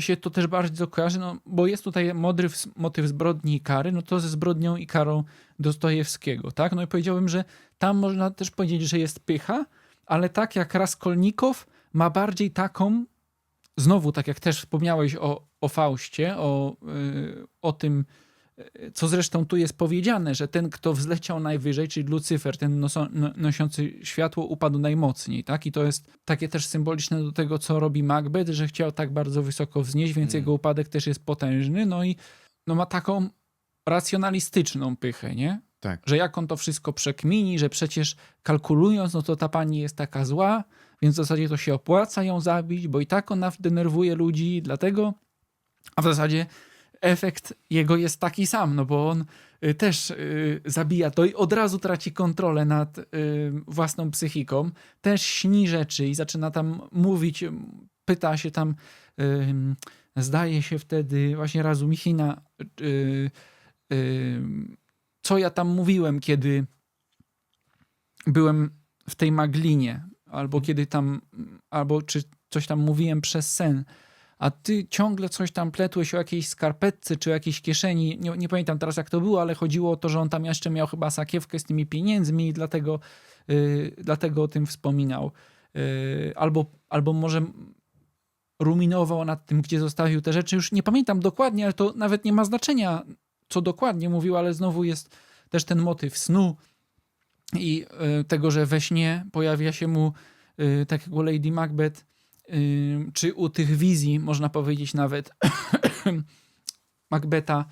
się to też bardzo kojarzy, no, bo jest tutaj motyw, motyw zbrodni i kary, no to ze zbrodnią i karą Dostojewskiego, tak? No i powiedziałbym, że tam można też powiedzieć, że jest pycha, ale tak jak Raskolnikow ma bardziej taką, znowu tak jak też wspomniałeś o, o Faustie, o, yy, o tym, co zresztą tu jest powiedziane, że ten, kto wzleciał najwyżej, czyli Lucyfer, ten noso, no, noszący światło, upadł najmocniej, tak? I to jest takie też symboliczne do tego, co robi Macbeth, że chciał tak bardzo wysoko wznieść, więc Mm. jego upadek też jest potężny, no i no ma taką racjonalistyczną pychę, nie? Tak. że jak on to wszystko przekmini, że przecież kalkulując, no to ta pani jest taka zła, więc w zasadzie to się opłaca ją zabić, bo i tak ona denerwuje ludzi, dlatego, a w zasadzie efekt jego jest taki sam, no bo on y, też y, zabija to i od razu traci kontrolę nad y, własną psychiką, też śni rzeczy i zaczyna tam mówić, pyta się tam, zdaje się wtedy właśnie Razumichina, y, y, co ja tam mówiłem, kiedy byłem w tej maglinie, albo kiedy tam, albo czy coś tam mówiłem przez sen, a ty ciągle coś tam pletłeś o jakiejś skarpetce, czy o jakiejś kieszeni, nie, nie pamiętam teraz jak to było, ale chodziło o to, że on tam jeszcze miał chyba sakiewkę z tymi pieniędzmi i dlatego, yy, dlatego o tym wspominał. Yy, albo, albo może ruminował nad tym, gdzie zostawił te rzeczy. Już nie pamiętam dokładnie, ale to nawet nie ma znaczenia, co dokładnie mówił, ale znowu jest też ten motyw snu i y, tego, że we śnie pojawia się mu, y, tak u Lady Macbeth, czy u tych wizji, można powiedzieć nawet, Macbeta,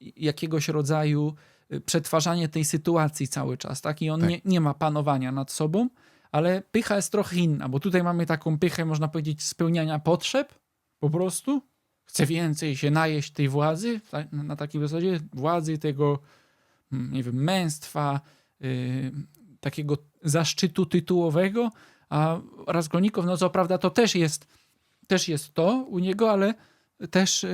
jakiegoś rodzaju y, przetwarzanie tej sytuacji cały czas, tak? I on Tak. Nie, nie ma panowania nad sobą, ale pycha jest trochę inna, bo tutaj mamy taką pychę, można powiedzieć, spełniania potrzeb, po prostu. Chce więcej się najeść tej władzy, na takiej zasadzie władzy, tego, mm, nie wiem, męstwa, yy, takiego zaszczytu tytułowego, a Razgonikow, no co prawda to też jest, też jest to u niego, ale też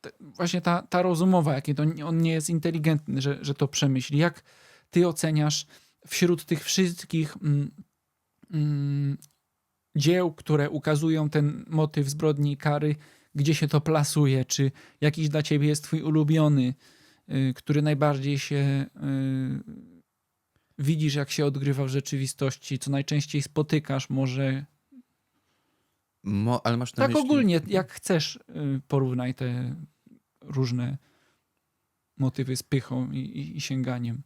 te, właśnie ta, ta rozumowa, jakie to on nie jest inteligentny, że, że to przemyśli. Jak ty oceniasz wśród tych wszystkich mm, mm, dzieł, które ukazują ten motyw zbrodni i kary, gdzie się to plasuje? Czy jakiś dla ciebie jest twój ulubiony, y, który najbardziej się y, widzisz, jak się odgrywa w rzeczywistości, co najczęściej spotykasz, może Mo, ale masz na tak myśli... ogólnie, jak chcesz, y, porównaj te różne motywy z pychą i, i, i sięganiem.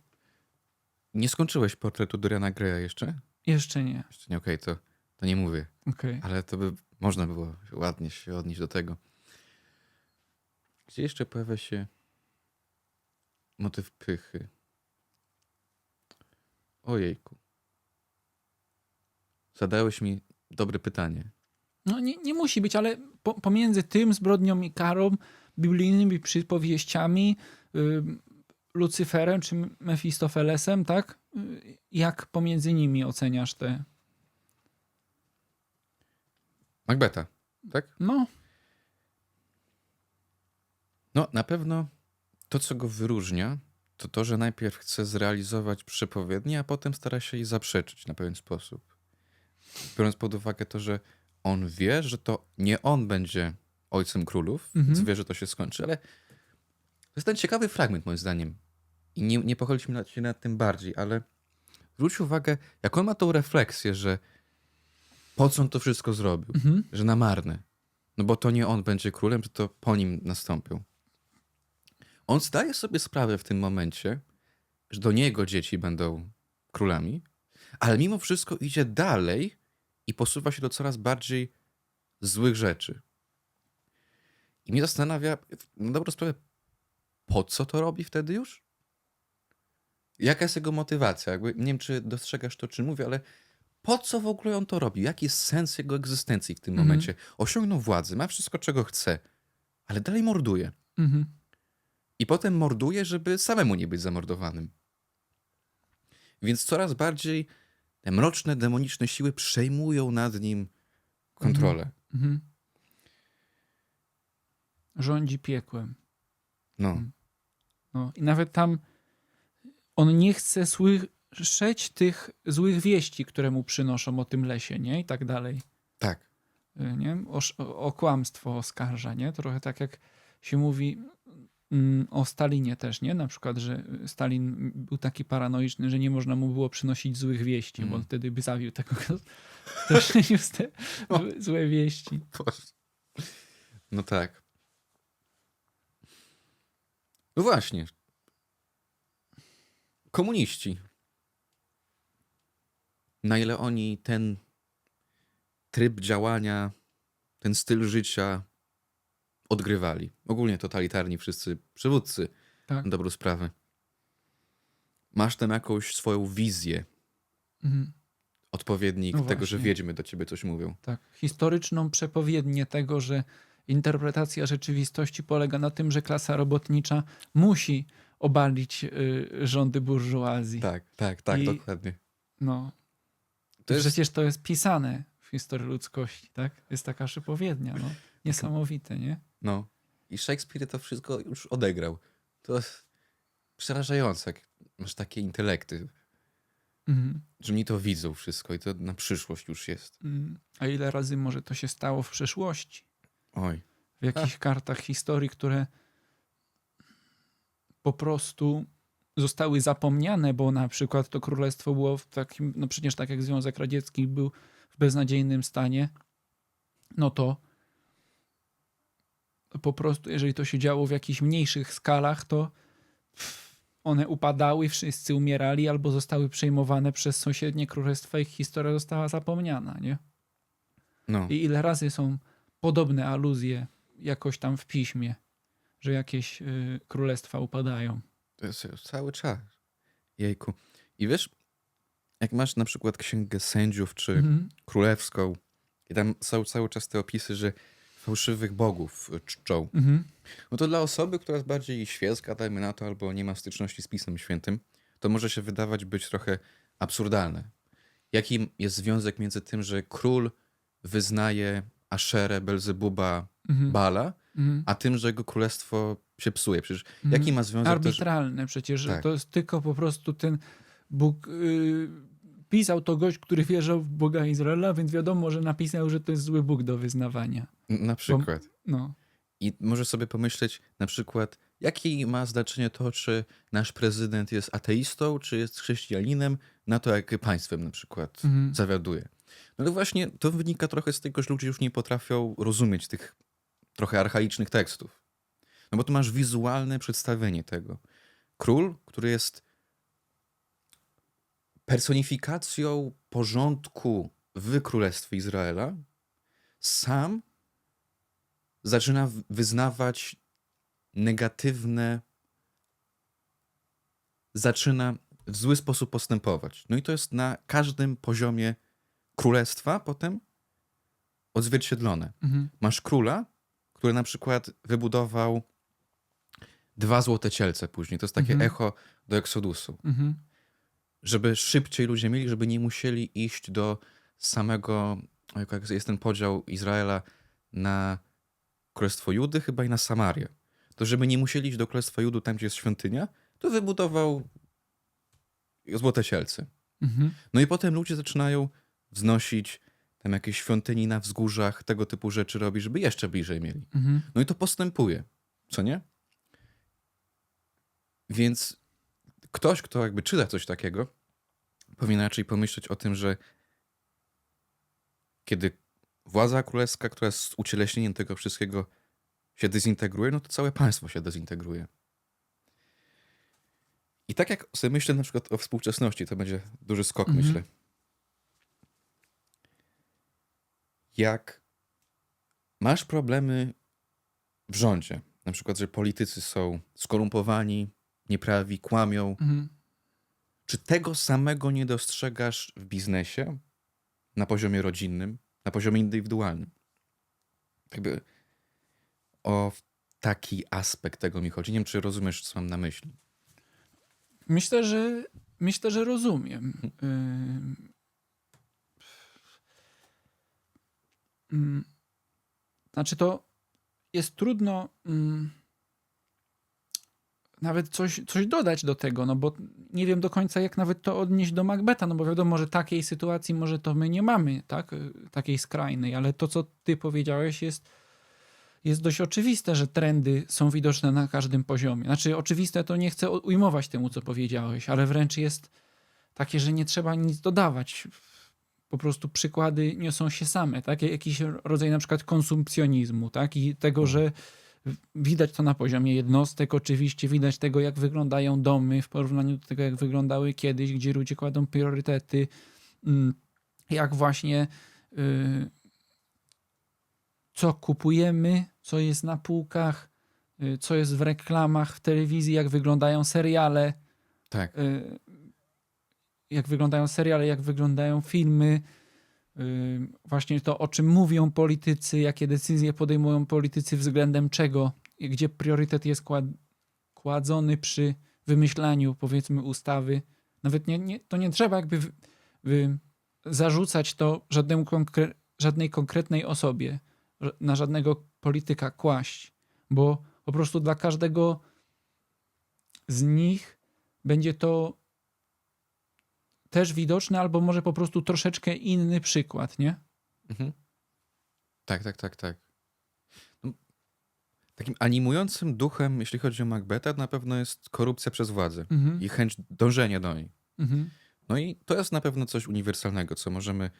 Nie skończyłeś portretu Doriana Greya jeszcze? Jeszcze nie. Jeszcze nie, okej, to, to nie mówię. Okej. Ale to by można było ładnie się odnieść do tego. Gdzie jeszcze pojawia się motyw pychy? Ojejku. Zadałeś mi dobre pytanie. No nie, nie musi być, ale po, pomiędzy tym zbrodnią i karą, biblijnymi przypowieściami, y, Lucyferem czy Mefistofelesem, tak? Y, jak pomiędzy nimi oceniasz te... Macbeta, tak? No, No, na pewno to, co go wyróżnia, to to, że najpierw chce zrealizować przepowiednię, a potem stara się jej zaprzeczyć na pewien sposób. Biorąc pod uwagę to, że on wie, że to nie on będzie ojcem królów, Mhm. więc wie, że to się skończy, ale to jest ten ciekawy fragment, moim zdaniem. I nie, nie pochyliliśmy nad- się nad tym bardziej, ale zwróć uwagę, jak on ma tą refleksję, że po co on to wszystko zrobił, mhm. że na marne. No bo to nie on będzie królem, że to po nim nastąpił. On zdaje sobie sprawę w tym momencie, że do niego dzieci będą królami, ale mimo wszystko idzie dalej i posuwa się do coraz bardziej złych rzeczy. I mnie zastanawia, na dobrą sprawę, po co to robi wtedy już? Jaka jest jego motywacja? Jakby, nie wiem, czy dostrzegasz to, czy mówię, ale po co w ogóle on to robi? Jaki jest sens jego egzystencji w tym Mhm. momencie? Osiągnął władzę, ma wszystko, czego chce, ale dalej morduje. Mhm. I potem morduje, żeby samemu nie być zamordowanym. Więc coraz bardziej te mroczne, demoniczne siły przejmują nad nim kontrolę. Mhm. Rządzi piekłem. No, No, I nawet tam on nie chce słyszeć tych złych wieści, które mu przynoszą o tym lesie, nie? I tak dalej. tak. y, nie? O, o, kłamstwo oskarża, nie? Trochę tak jak się mówi o Stalinie też, nie? Na przykład, że Stalin był taki paranoiczny, że nie można mu było przynosić złych wieści, bo Mm. on wtedy by zawił tego, kto, przyniósł te złe- wieści. No tak. No właśnie. Komuniści. Na ile oni ten tryb działania, ten styl życia odgrywali. Ogólnie totalitarni wszyscy przywódcy Tak. na dobrą sprawę. Masz tam jakąś swoją wizję, Mhm. odpowiednik No tego, że wiedźmy do ciebie coś mówią. Tak, historyczną przepowiednię tego, że interpretacja rzeczywistości polega na tym, że klasa robotnicza musi obalić y, rządy burżuazji. Tak, tak, tak, I- dokładnie. No, To jest, przecież to jest pisane w historii ludzkości, tak? Jest taka przepowiednia, no. Niesamowite, nie? No. I Shakespeare to wszystko już odegrał. To jest przerażające, jak masz takie intelekty, Mhm. że oni to widzą wszystko i to na przyszłość już jest. Mm. A ile razy może to się stało w przeszłości? Oj. W jakichś kartach historii, które po prostu zostały zapomniane, bo na przykład to królestwo było w takim, no przecież tak jak Związek Radziecki był w beznadziejnym stanie, no to po prostu, jeżeli to się działo w jakichś mniejszych skalach, to one upadały, wszyscy umierali albo zostały przejmowane przez sąsiednie królestwa, ich historia została zapomniana, nie? No. I ile razy są podobne aluzje jakoś tam w piśmie, że jakieś y, królestwa upadają. To jest cały czas. Jejku. I wiesz, jak masz na przykład księgę sędziów czy Mhm. królewską, i tam są cały czas te opisy, że fałszywych bogów y, czczą. Mhm. No to dla osoby, która jest bardziej świecka, dajmy na to, albo nie ma styczności z Pismem Świętym, to może się wydawać być trochę absurdalne. Jaki jest związek między tym, że król wyznaje Aszerę, Belzebuba, Mhm. Bala, Mhm. a tym, że jego królestwo się psuje? Przecież Mhm. jaki ma związek też... Arbitralne przecież, że Tak. to jest tylko po prostu ten Bóg. y, pisał to gość, który wierzył w Boga Izraela, więc wiadomo, że napisał, że to jest zły Bóg do wyznawania. Na przykład. No. I możesz sobie pomyśleć na przykład, jakie ma znaczenie to, czy nasz prezydent jest ateistą, czy jest chrześcijaninem, na to, jak państwem na przykład Mhm. zawiaduje. No ale właśnie to wynika trochę z tego, że ludzie już nie potrafią rozumieć tych trochę archaicznych tekstów. No bo tu masz wizualne przedstawienie tego. Król, który jest personifikacją porządku w Królestwie Izraela, sam zaczyna wyznawać negatywne, zaczyna w zły sposób postępować. No i to jest na każdym poziomie królestwa potem odzwierciedlone. Mhm. Masz króla, który na przykład wybudował dwa złote cielce później. To jest takie Mhm. echo do Eksodusu. Mhm. Żeby szybciej ludzie mieli, żeby nie musieli iść do samego, jak jest ten podział Izraela na Królestwo Judy chyba i na Samarię. To żeby nie musieli iść do Królestwa Judu tam, gdzie jest świątynia, to wybudował złote cielce. Mhm. No i potem ludzie zaczynają wznosić tam jakieś świątyni na wzgórzach, tego typu rzeczy robi, żeby jeszcze bliżej mieli. Mhm. No i to postępuje, co nie? Więc ktoś, kto jakby czyta coś takiego, powinien raczej pomyśleć o tym, że kiedy władza królewska, która jest ucieleśnieniem tego wszystkiego, się dezintegruje, no to całe państwo się dezintegruje. I tak jak sobie myślę na przykład o współczesności, to będzie duży skok, Mhm. myślę. Jak masz problemy w rządzie, na przykład, że politycy są skorumpowani, nieprawi, kłamią, Mhm. czy tego samego nie dostrzegasz w biznesie, na poziomie rodzinnym, na poziomie indywidualnym? Jakby o taki aspekt tego mi chodzi. Nie wiem, czy rozumiesz, co mam na myśli. Myślę, że myślę, że rozumiem. Ym. Znaczy to jest trudno. Nawet coś, coś dodać do tego, no bo nie wiem do końca, jak nawet to odnieść do Macbeta, no bo wiadomo, że takiej sytuacji może to my nie mamy, tak, takiej skrajnej, ale to, co ty powiedziałeś, jest, jest dość oczywiste, że trendy są widoczne na każdym poziomie. Znaczy, oczywiste to nie chcę ujmować temu, co powiedziałeś, ale wręcz jest takie, że nie trzeba nic dodawać. Po prostu przykłady niosą się same, tak? Jakiś rodzaj na przykład konsumpcjonizmu, tak? I tego, że widać to na poziomie jednostek, oczywiście widać tego, jak wyglądają domy w porównaniu do tego, jak wyglądały kiedyś, gdzie ludzie kładą priorytety, mm, jak właśnie y, co kupujemy, co jest na półkach, y, co jest w reklamach, w telewizji, jak wyglądają seriale, Tak. y, jak wyglądają seriale, jak wyglądają filmy, właśnie to, o czym mówią politycy, jakie decyzje podejmują politycy względem czego, gdzie priorytet jest kład, kładzony przy wymyślaniu, powiedzmy, ustawy. Nawet nie, nie, to nie trzeba jakby w, w, zarzucać to żadnemu konkre, żadnej konkretnej osobie, na żadnego polityka kłaść, bo po prostu dla każdego z nich będzie to też widoczny, albo może po prostu troszeczkę inny przykład, nie? Mhm. Tak, tak, tak, tak. No, takim animującym duchem, jeśli chodzi o Macbeta, na pewno jest korupcja przez władzę Mhm. i chęć dążenia do niej. Mhm. No i to jest na pewno coś uniwersalnego, co możemy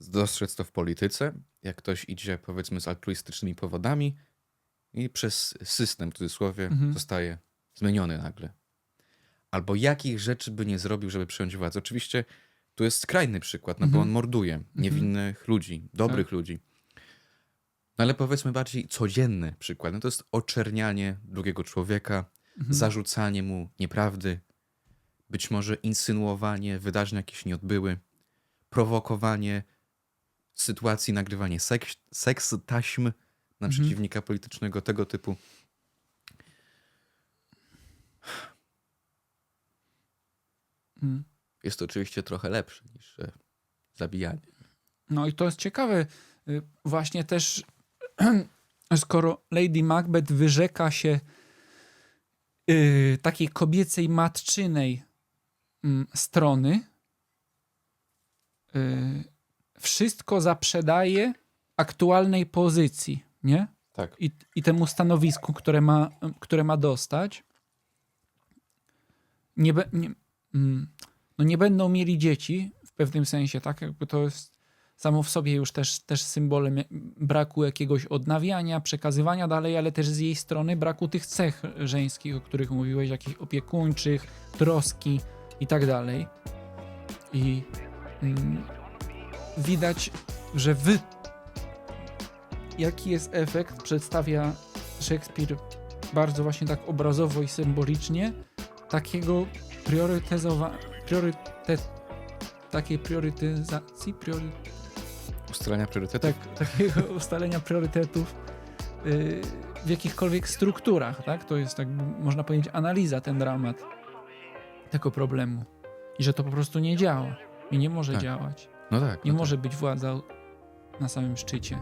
dostrzec to w polityce, jak ktoś idzie powiedzmy z altruistycznymi powodami i przez system, w cudzysłowie, Mhm. zostaje zmieniony nagle. Albo jakich rzeczy by nie zrobił, żeby przejąć władzę. Oczywiście tu jest skrajny przykład, no bo Mhm. on morduje niewinnych ludzi, dobrych ludzi. No ale powiedzmy bardziej codzienny przykład, no to jest oczernianie drugiego człowieka, Mhm. zarzucanie mu nieprawdy, być może insynuowanie wydarzeń, jakie się nie odbyły, prowokowanie sytuacji, nagrywanie seks, seks taśm na Mhm. przeciwnika politycznego, tego typu. Mhm. Jest to oczywiście trochę lepsze niż e, zabijanie. No i to jest ciekawe. y, Właśnie też, skoro Lady Macbeth wyrzeka się y, takiej kobiecej matczynej mm, strony, y, wszystko zaprzedaje aktualnej pozycji, nie? Tak. i, i temu stanowisku, które ma, które ma dostać, nie, nie, mm, no nie będą mieli dzieci w pewnym sensie, tak? Jakby to jest samo w sobie już też, też symbolem braku jakiegoś odnawiania, przekazywania dalej, ale też z jej strony braku tych cech żeńskich, o których mówiłeś, jakichś opiekuńczych, troski i tak dalej. I mm, widać, że wy jaki jest efekt, przedstawia Szekspir bardzo właśnie tak obrazowo i symbolicznie takiego priorytezowa- priorytet, takiej priorytetyzacji, priory, Ustalania priorytetów. tak, takiego ustalenia priorytetów yy, w jakichkolwiek strukturach, tak? To jest tak, można powiedzieć, analiza, ten dramat tego problemu. I że to po prostu nie działa. I nie może Tak. działać. No tak. Nie no może być władza na samym szczycie.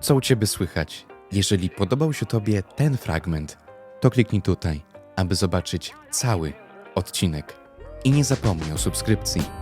Co u Ciebie słychać? Jeżeli podobał się Tobie ten fragment, to kliknij tutaj, aby zobaczyć cały odcinek. I nie zapomnij o subskrypcji